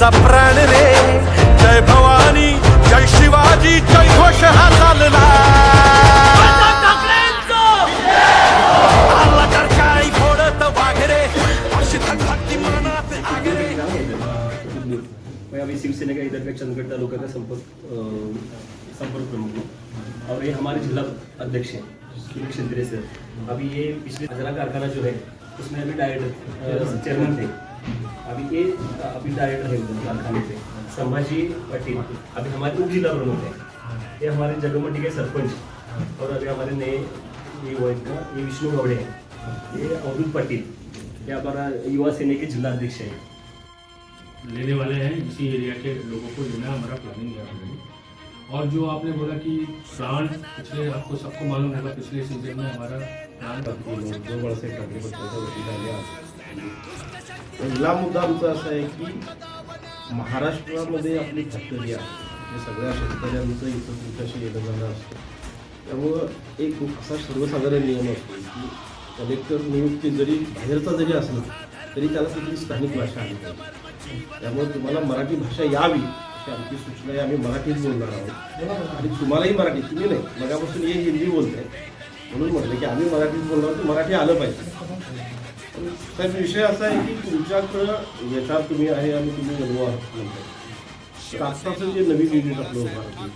केशरी प्राण रे. जय भवानी जय शिवाजी जय घोष हा चालला. आला शिवसेना के इधर का चंदगढ़ तालुका का संपर्क संपर्क प्रमुख. हूँ और ये हमारे जिला अध्यक्ष हैं सुनील शिंदे सर. अभी ये पिछले हजरा कारखाना जो है उसमें अभी डायरेक्टर चेयरमैन थे. अभी ये अभी डायरेक्टर है उधर कारखाने पे। संभाजी पाटिल। अभी हमारे उप जिला प्रमुख है ये हमारे जगमटी के सरपंच। और अभी हमारे नए ये वो हैं ये विष्णु गौड़े हैं। ये अवधूत पाटिल। ये हमारा युवा सेना के जिला अध्यक्ष हैं। लेने वाले हैं इसी एरिया के लोगों को लेना हमारा प्लानिंग है ऑलरेडी और जो आपने बोला कि प्लांट पिछले आपको सबको मालूम होगा पिछले सीज़न में हमारा प्लांट ठाकरे पक्षाच्या वतीने आले आज। पहिला मुद्दा आमचा असा आहे की महाराष्ट्रामध्ये आपली फॅक्टरी आहे. म्हणजे सगळ्या शेतकऱ्यांचं इथं तुमच्याशी येणं जाणं असतं. त्यामुळं एक असा सर्वसाधारण नियम असतो की कलेक्टर नियुक्ती जरी बाहेरचा जरी असला तरी त्याला तिथली स्थानिक भाषा आली पाहिजे. त्यामुळे तुम्हाला मराठी भाषा यावी अशी आमची सूचना आहे. आम्ही मराठीत बोलणार आहोत. आणि तुम्हालाही मराठी तुम्ही नाही. मगापासून हे हिंदी बोलत आहे म्हणून म्हटलं की आम्ही मराठीत बोलणार तर मराठी आलं पाहिजे. तर विषय असा आहे की तुमच्याकडं यथा तुम्ही आहे आणि तुम्ही बनवा म्हणतात आत्ताचं जे नवीन युनिट आपलं उभारलं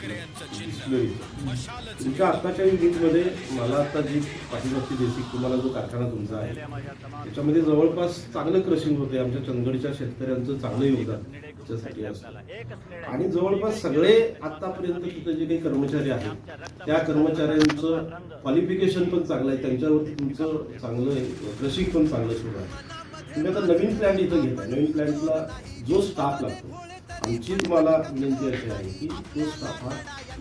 तुमच्या आत्ताच्या युनिटमध्ये मला आता जी पाठीमागची बेसिक तुम्हाला जो कारखाना तुमचा आहे त्याच्यामध्ये जवळपास चांगलं क्रशिंग होते आमच्या चंदगडच्या शेतकऱ्यांचं चांगलं योगदान त्याच्यासाठी असतं आणि जवळपास सगळे आतापर्यंत तिथे जे काही कर्मचारी आहेत त्या कर्मचाऱ्यांचं क्वालिफिकेशन पण चांगलं आहे. त्यांच्यावरती तुमचं चांगलं क्रशिंग पण चांगलं सुरू आहे. तुम्ही आता नवीन प्लॅन इथं घेताय. नवीन प्लॅन्टला जो स्टाफ लागतो आमची तुम्हाला विनंती अशी आहे की तो स्टाफ हा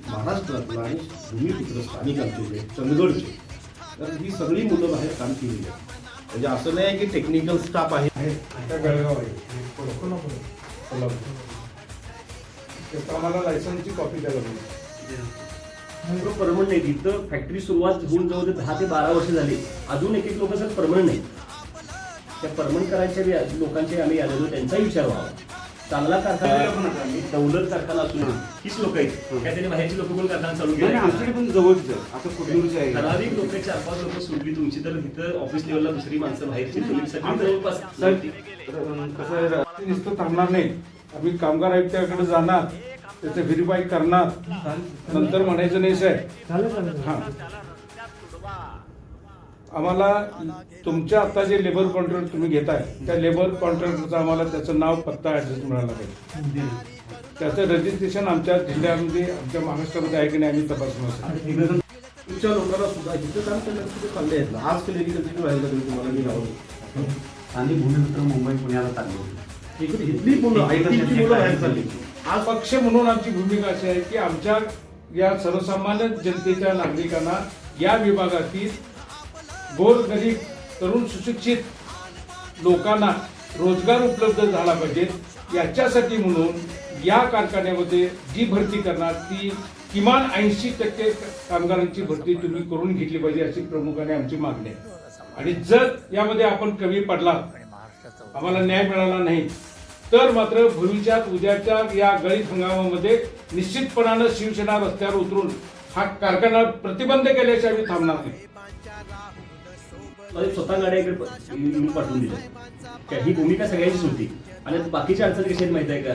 महाराष्ट्रातला आणि भूमिपुत्र स्थानिक आमचे जे चंदगडचे तर ही सगळी मुलं बाहेर काम केलेली आहेत. म्हणजे असं नाही की टेक्निकल स्टाफ आहे. आता बेळगाव आहे. कोल्हापूर. कोल्हापूर त्याचं आम्हाला लायसन्सची कॉपी द्यायला लागली. परमनंट नाही तिथं फॅक्टरी सुरुवात होऊन जवळ दहा ते बारा वर्ष झाली. अजून एक एक लोक सर परमनंट नाही त्या परमनंट करायच्या लोकांचे आम्ही आलेलो त्यांचाही विचार व्हावा. चांगला कारखाना दौलत कारखाना असून हीच लोक आहेत. काय त्यांनी बाहेरची लोक पण कारखाना चालू केला आमच्याकडे पण जवळच. आता कुठलूरचे आहे. ठराविक लोक चार पाच लोक सुटली तुमची तर इथं ऑफिस लेवलला दुसरी माणसं बाहेरची तुम्ही सगळी जवळपास कसं नुसतं थांबणार नाही. आम्ही कामगार आयुक्ताकडे जाणार त्याचं व्हेरीफाय करणार. नंतर म्हणायचं नाही साहेब. हां. आम्हाला तुमच्या आता जे लेबर कॉन्ट्रॅक्ट तुम्ही घेताय त्या लेबर कॉन्ट्रॅक्टरचं आम्हाला त्याचं नाव पत्ता ऍड्रेस मिळाला पाहिजे. त्याचं रजिस्ट्रेशन आमच्या जिल्ह्यामध्ये आमच्या महाराष्ट्रामध्ये आहे की नाही आम्ही तपासणार तुमच्या लोकांना सुद्धा इथं काम करण्यासाठी चालले आहेत आज कधी कधी व्हायला लागेल तुम्हाला? मी नाव आणि भूमिपुत्र मुंबई पुण्याला चालले होते. इकडे इथली मुलं IT ची मुलं बाहेर चालली. आज पक्ष म्हणून आमची भूमिका अशी आहे की आमच्या या सर्वसामान्य जनतेच्या नागरिकांना या विभागातील गोरगरीब तरुण सुशिक्षित लोकांना रोजगार उपलब्ध झाला पाहिजे. याच्यासाठी म्हणून या कारखान्यामध्ये जी भरती करणार ती किमान ऐंशी टक्के कामगारांची भरती तुम्ही करून घेतली पाहिजे अशी प्रमुखाने आमची मागणी आहे. आणि जर यामध्ये आपण कमी पडला आम्हाला न्याय मिळाला नाही तर मात्र भविष्यात उद्याच्या या गळीत हंगामामध्ये निश्चितपणानं शिवसेना रस्त्यावर उतरून हा कारखाना प्रतिबंध केल्याशिवाय आम्ही थांबणार नाही. म्हणजे स्वतः गाड्या इकडे पाठवून दिल्या. ही भूमिका सगळ्यांचीच होती. आणि बाकीच्या अडचणी कशा आहेत माहिती आहे का?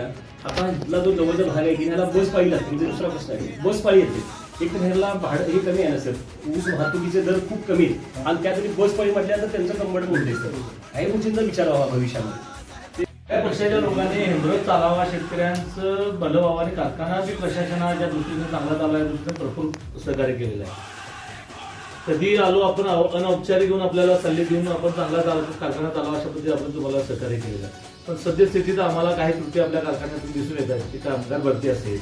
आता इथला जो जवळचा भाग आहे की ह्याला बस पाळी लागते. म्हणजे दुसरा प्रश्न आहे. बस पाळी येते. एक तर ह्याला भाडं हे कमी आहे ना सर. ऊस वाहतुकीचे दर खूप कमी आहेत. आणि त्यातली बस पाळी म्हटल्यानंतर त्यांचं कंबट मोठे सर. काही गोष्टींचा विचार व्हावा भविष्यामध्ये. त्या पक्षाच्या लोकांनी हेंद्रत चालावा शेतकऱ्यांचं भलं व्हावं आणि कारखाना बी प्रशासनाच्या दृष्टीने चांगला चालला आहे दृष्टीने भरपूर सहकार्य केलेलं आहे. कधी आलो आपण अनौपचारिक घेऊन आपल्याला सल्ले देऊन आपण चांगला चाल कारखाना चालवा अशा पद्धतीने आपण तुम्हाला सहकार्य केलेलं पण सद्यस्थितीत आम्हाला काही त्रुटी आपल्या कारखान्यातून दिसून येत आहेत की कामगार भरती असेल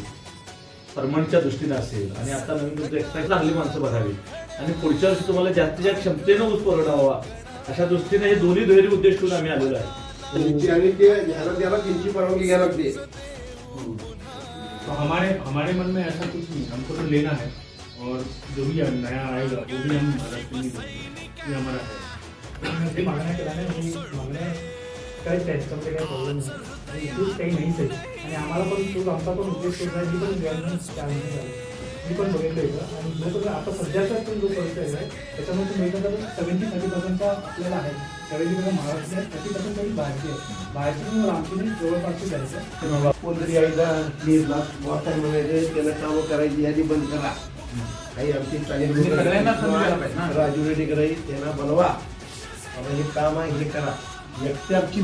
परमनंटच्या दृष्टीने असेल आणि आता नवीन तुमचं एक्स्ट्रा चांगली माणसं बघावी. आणि पुढच्या वर्षी तुम्हाला जास्तीत जास्त क्षमतेनं ऊस पुरवठा व्हावा अशा दृष्टीने हे दोन्ही दुहेरी उद्देश ठेवून आम्ही आलेलो आहे. आणि ते घ्यायला त्यांची परवानगी घ्यायला लागते. तो हमारे हमारे मन में ऐसा कुछ नहीं हमको तो लेना है. और जो भी नया आएगा वो भी हम महाराष्ट्र में ये हमारा है। ते मागण्या केल्याने ही मागण्या काही त्याच्यामध्ये काही प्रॉब्लेम नाही आणि इश्यूज काही नाहीच आहे आणि आम्हाला पण तो आमचा पण उद्देश होता जी पण गव्हर्नमेंट त्यामध्ये झालो मी पण बघितलं होतं आणि जो आता सध्याचा पण जो परिचय आहे त्याच्यामध्ये मिळतं तर सेव्हन्टी थर्टी पर्सेंटचा आपल्याला आहे. सेव्हन्टी पर्सेंट महाराष्ट्र आहे थर्टी पर्सेंट तरी बाहेरची आहे बाहेरची मग म्हणजे आमची नाही जवळपासची जायचं. कोणतरी आईला प्लीज लास्ट वाटाय म्हणायचे त्याला कामं करायची यादी बंद करा. काही आमची म्हणजे. राजू रेड्डी कराई त्यांना बनवा हे काम आहे हे करा. एकटी आमची